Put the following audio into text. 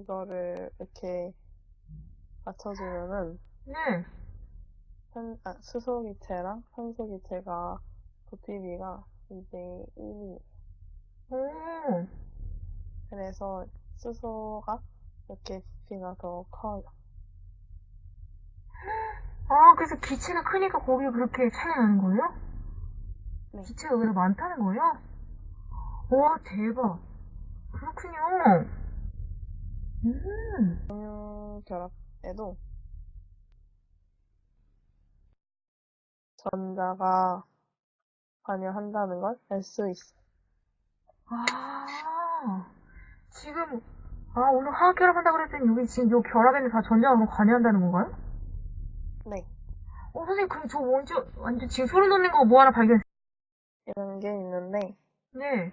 이거를 이렇게 맞춰주면은 네. 산, 아, 수소기체랑 산소기체가 부피비가 2대 1이 오. 그래서 수소가 이렇게 부피가 더 커요. 아, 그래서 기체가 크니까 거기에 그렇게 차이가 나는 거예요? 네. 기체가 의외로 많다는 거예요? 와, 대박. 그렇군요. 음. 공유 결합에도 전자가 관여한다는 걸 알 수 있어. 아, 지금, 아, 오늘 화학 결합한다 그랬더니 여기 지금 요 결합에는 다 전자가 관여한다는 건가요? 네. 어, 선생님, 그럼 저 먼저, 완전 지금 소름 돋는 거 뭐 하나 발견했어요. 이런 게 있는데, 네.